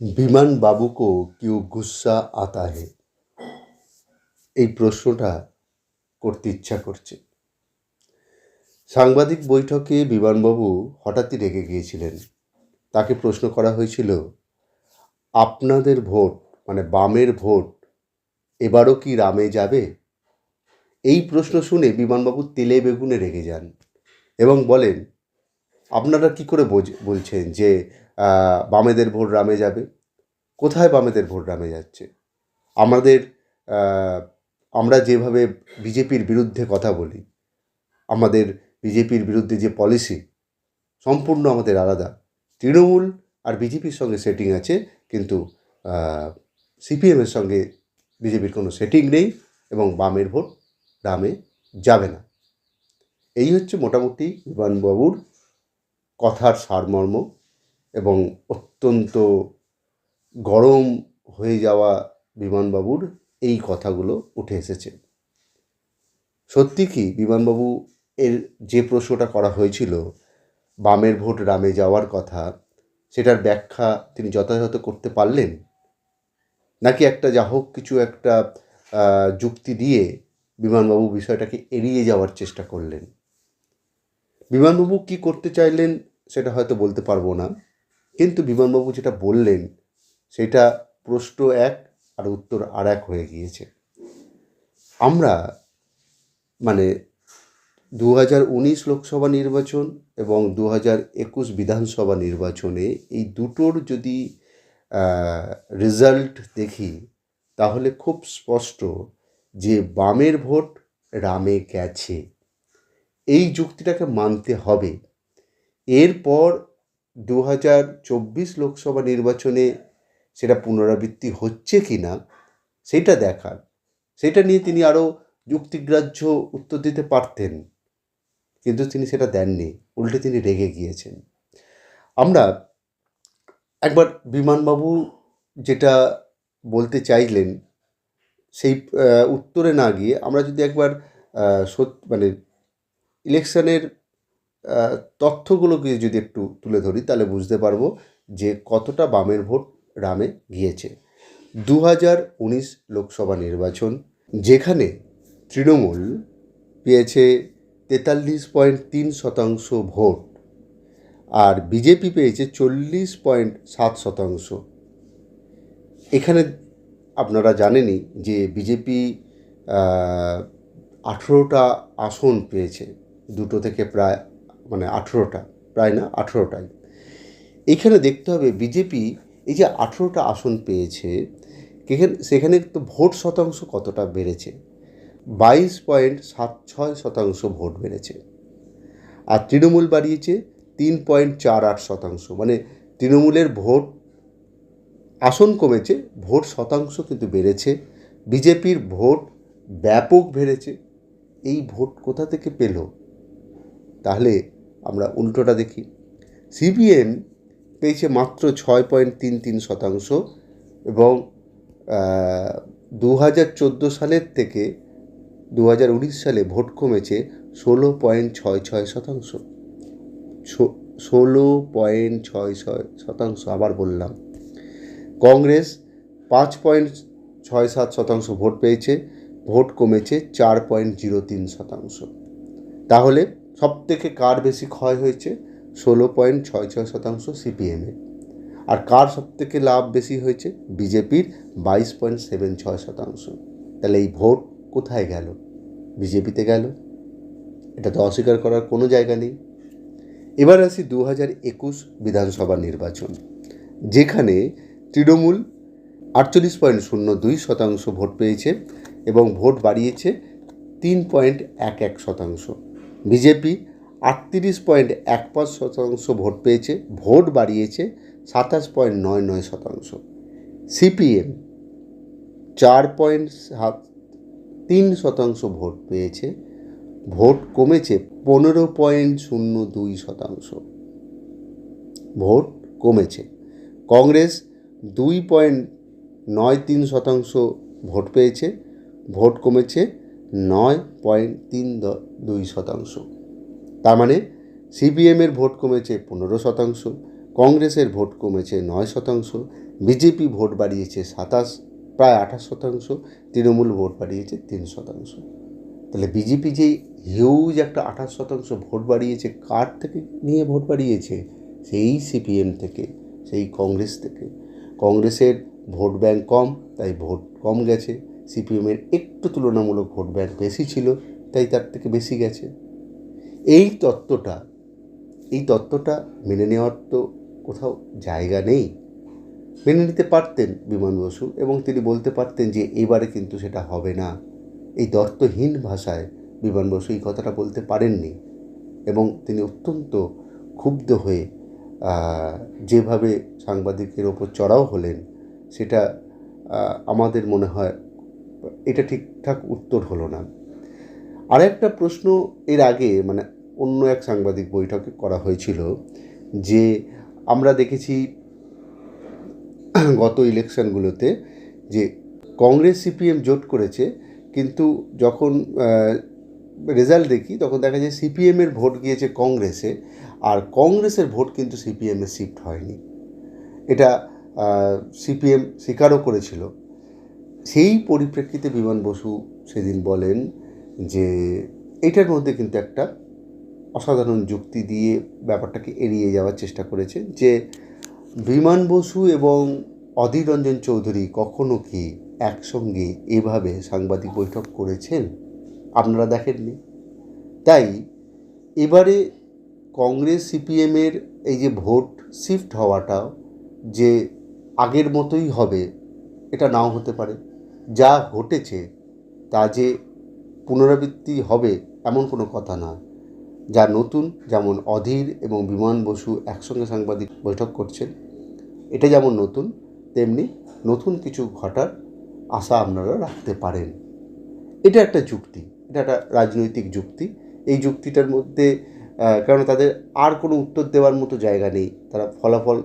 বিমান বাবু কো কিউ গুসা আতা হে? এই প্রশ্নটা করতে ইচ্ছা করছে। সাংবাদিক বৈঠকে বিমানবাবু হঠাৎই রেগে গিয়েছিলেন। তাকে প্রশ্ন করা হয়েছিল, আপনাদের ভোট মানে বামের ভোট, এবারও কি রামে যাবে? এই প্রশ্ন শুনে বিমানবাবু তেলে বেগুনে রেগে যান এবং বলেন, আপনারা কি করে বলছেন যে বামেদের ভোট রামে যাবে। কোথায় বামেদের ভোট রামে যাচ্ছে? আমাদের আমরা যেভাবে বিজেপির বিরুদ্ধে কথা বলি, আমাদের বিজেপির বিরুদ্ধে যে পলিসি সম্পূর্ণ আমাদের আলাদা। তৃণমূল আর বিজেপির সঙ্গে সেটিং আছে, কিন্তু সিপিএমের সঙ্গে বিজেপির কোনো সেটিং নেই এবং বামের ভোট রামে যাবে না। এই হচ্ছে মোটামুটি বিমানবাবুর কথার সারমর্ম। এবং অত্যন্ত গরম হয়ে যাওয়া বিমানবাবুর এই কথাগুলো উঠে এসেছে। সত্যি কি বিমানবাবু এর যে প্রশ্নটা করা হয়েছিল, বামের ভোট রামে যাওয়ার কথা, সেটার ব্যাখ্যা তিনি যথাযথ করতে পারলেন? নাকি একটা যা হোক কিছু একটা যুক্তি দিয়ে বিমানবাবু বিষয়টাকে এড়িয়ে যাওয়ার চেষ্টা করলেন? বিমানবাবু কি করতে চাইলেন, সেটা হয়তো বলতে পারব না। কিন্তু বিমানবাবু যেটা বললেন, সেটা প্রশ্ন এক আর উত্তর আর এক হয়ে গিয়েছে। আমরা মানে দু হাজার উনিশ লোকসভা নির্বাচন এবং দু হাজার একুশ বিধানসভা নির্বাচনে এই দুটোর যদি রেজাল্ট দেখি, তাহলে খুব স্পষ্ট যে বামের ভোট রামে গেছে। এই যুক্তিটাকে মানতে হবে। এরপর দু হাজার চব্বিশ লোকসভা নির্বাচনে সেটা পুনরাবৃত্তি হচ্ছে কি না, সেটা দেখার। সেটা নিয়ে তিনি আরও যুক্তিগ্রাহ্য উত্তর দিতে পারতেন, কিন্তু তিনি সেটা দেননি, উল্টে তিনি রেগে গিয়েছেন। আমরা একবার বিমানবাবু যেটা বলতে চাইলেন, সেই উত্তরে না গিয়ে আমরা যদি একবার মানে ইলেকশনের তথ্যগুলোকে যদি একটু তুলে ধরি, তাহলে বুঝতে পারব যে কতটা বামের ভোট রামে গিয়েছে। দু উনিশ লোকসভা নির্বাচন, যেখানে তৃণমূল পেয়েছে তেতাল্লিশ পয়েন্ট তিন শতাংশ ভোট আর বিজেপি পেয়েছে চল্লিশ পয়েন্ট সাত শতাংশ। এখানে আপনারা জানেনই যে বিজেপি আঠেরোটা আসন পেয়েছে, দুটো থেকে প্রায় মানে আঠেরোটা, প্রায় না, আঠেরোটাই। এখানে দেখতে হবে বিজেপি এই যে আঠেরোটা আসন পেয়েছে সেখানে তো ভোট শতাংশ কতটা বেড়েছে? বাইশ পয়েন্ট সাত ছয় শতাংশ ভোট বেড়েছে। আর তৃণমূল বাড়িয়েছে তিন পয়েন্ট চার আট শতাংশ। মানে তৃণমূলের ভোট আসন কমেছে, ভোট শতাংশ কিন্তু বেড়েছে, বিজেপির ভোট ব্যাপক বেড়েছে। এই ভোট কোথা থেকে পেল? তাহলে আমরা উল্টোটা দেখি। সিপিএম পেয়েছে মাত্র ছয় পয়েন্ট তিন তিন শতাংশ এবং দু হাজার চোদ্দ সালের থেকে দু হাজার উনিশ সালে ভোট কমেছে ষোলো পয়েন্ট ছয় ছয় শতাংশ। ষোলো পয়েন্ট ছয় ছয় শতাংশ আবার বললাম। কংগ্রেস পাঁচ পয়েন্ট ছয় সাত শতাংশ ভোট পেয়েছে, ভোট কমেছে চার পয়েন্ট জিরো তিন শতাংশ। তাহলে সব থেকে কার বেশি ক্ষয় হয়েছে? ষোলো পয়েন্ট ছয় ছয় শতাংশ সিপিএমের আর কার সব থেকে লাভ বেশি হয়েছে? বিজেপির বাইশ পয়েন্ট সেভেন ছয় শতাংশ। তাহলে এই ভোট কোথায় গেল? বিজেপিতে গেল। এটা তো অস্বীকার করার কোনো জায়গা নেই। এবার আসি দু হাজার একুশ বিধানসভা নির্বাচন, যেখানে তৃণমূল আটচল্লিশ পয়েন্ট শূন্য দুই শতাংশ ভোট পেয়েছে এবং ভোট বাড়িয়েছে তিন পয়েন্ট এক এক শতাংশ। বিজেপি আটত্রিশ পয়েন্ট এক পাঁচ শতাংশ ভোট পেয়েছে, ভোট বাড়িয়েছে সাতাশ পয়েন্ট নয় নয় শতাংশ। সিপিএম চার পয়েন্ট সাত তিন শতাংশ ভোট পেয়েছে, ভোট কমেছে পনেরো পয়েন্ট শূন্য দুই শতাংশ। ভোট কমেছে। কংগ্রেস দুই পয়েন্ট নয় তিন শতাংশ ভোট পেয়েছে, ভোট কমেছে নয় পয়েন্ট তিন দুই শতাংশ। তার মানে সিপিএমের ভোট কমেছে পনেরো শতাংশ, কংগ্রেসের ভোট কমেছে নয় শতাংশ, বিজেপি ভোট বাড়িয়েছে সাতাশ, প্রায় আঠাশ শতাংশ, তৃণমূল ভোট বাড়িয়েছে তিন শতাংশ। তাহলে বিজেপি যে হিউজ একটা আঠাশ শতাংশ ভোট বাড়িয়েছে, কার থেকে নিয়ে ভোট বাড়িয়েছে? সেই সিপিএম থেকে, সেই কংগ্রেস থেকে। কংগ্রেসের ভোট ব্যাংক কম, তাই ভোট কম গেছে। সিপিএমের একটু তুলনামূলক ভোট ব্যাংক বেশি ছিল, তাই তার থেকে বেশি গেছে। এই তত্ত্বটা এই তত্ত্বটা মেনে নেওয়ার তো কোথাও জায়গা নেই। মেনে নিতে পারতেন বিমান বসু এবং তিনি বলতে পারতেন যে এবারে কিন্তু সেটা হবে না। এই দর্তহীন ভাষায় বিমান বসু এই কথাটা বলতে পারেননি এবং তিনি অত্যন্ত ক্ষুব্ধ হয়ে যেভাবে সাংবাদিকের ওপর চড়াও হলেন, সেটা আমাদের মনে হয় এটা ঠিকঠাক উত্তর হলো না। আর একটা প্রশ্ন এর আগে মানে অন্য এক সাংবাদিক বৈঠকে করা হয়েছিল যে আমরা দেখেছি গত ইলেকশনগুলোতে যে কংগ্রেস সিপিএম জোট করেছে, কিন্তু যখন রেজাল্ট দেখি তখন দেখা যায় সিপিএমের ভোট গিয়েছে কংগ্রেসে আর কংগ্রেসের ভোট কিন্তু সিপিএমে শিফট হয়নি। এটা সিপিএম স্বীকারও করেছিল। সেই পরিপ্রেক্ষিতে বিমান বসু সেদিন বলেন যে এটার মধ্যে কিন্তু একটা অসাধারণ যুক্তি দিয়ে ব্যাপারটাকে এড়িয়ে যাওয়ার চেষ্টা করেছেন যে বিমান বসু এবং অধীর রঞ্জন চৌধুরী কখনো কি একসঙ্গে এভাবে সাংবাদিক বৈঠক করেছেন? আপনারা দেখেননি। তাই এবারে কংগ্রেস সিপিএমের এই যে ভোট শিফট হওয়াটাও যে আগের মতোই হবে, এটা নাও হতে পারে। যা ঘটেছে তা যে পুনরাবৃত্তি হবে এমন কোনো কথা না। যা নতুন, যেমন অধীর এবং বিমান বসু একসঙ্গে সাংবাদিক বৈঠক করছেন, এটা যেমন নতুন, তেমনি নতুন কিছু ঘটার আশা আপনারা রাখতে পারেন। এটা একটা যুক্তি, এটা একটা রাজনৈতিক যুক্তি। এই যুক্তিটার মধ্যে কারণ তাদের আর কোনো উত্তর দেওয়ার মতো জায়গা নেই। তারা ফলাফল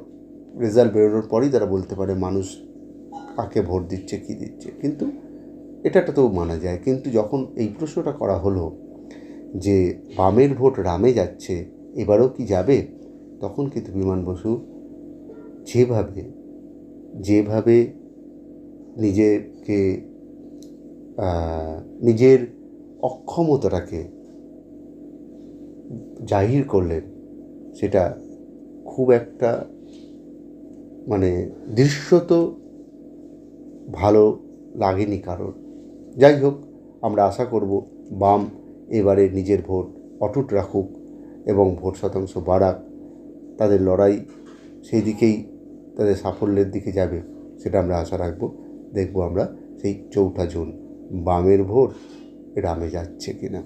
রেজাল্ট বেরোনোর পরই তারা বলতে পারে, মানুষ কাকে ভোট দিচ্ছে, কী দিচ্ছে। কিন্তু এটা একটা তো মানা যায়। কিন্তু যখন এই প্রশ্নটা করা হলো যে বামের ভোট রামে যাচ্ছে, এবারও কি যাবে? তখন কিন্তু বিমান বসু যেভাবে যেভাবে নিজেকে নিজের অক্ষমতাটাকে জাহির করলেন, সেটা খুব একটা মানে দৃশ্যত ভালো লাগেনি কারণ যাই হোক, আমরা আশা করব বাম এবারে নিজের ভোট অটুট রাখুক এবং ভোট শতাংশ বাড়াক। তাদের লড়াই সেই দিকেই তাদের সাফল্যের দিকে যাবে সেটা আমরা আশা রাখব। দেখব আমরা সেই চৌঠা জুন বামের ভোট রামে যাচ্ছে কিনা।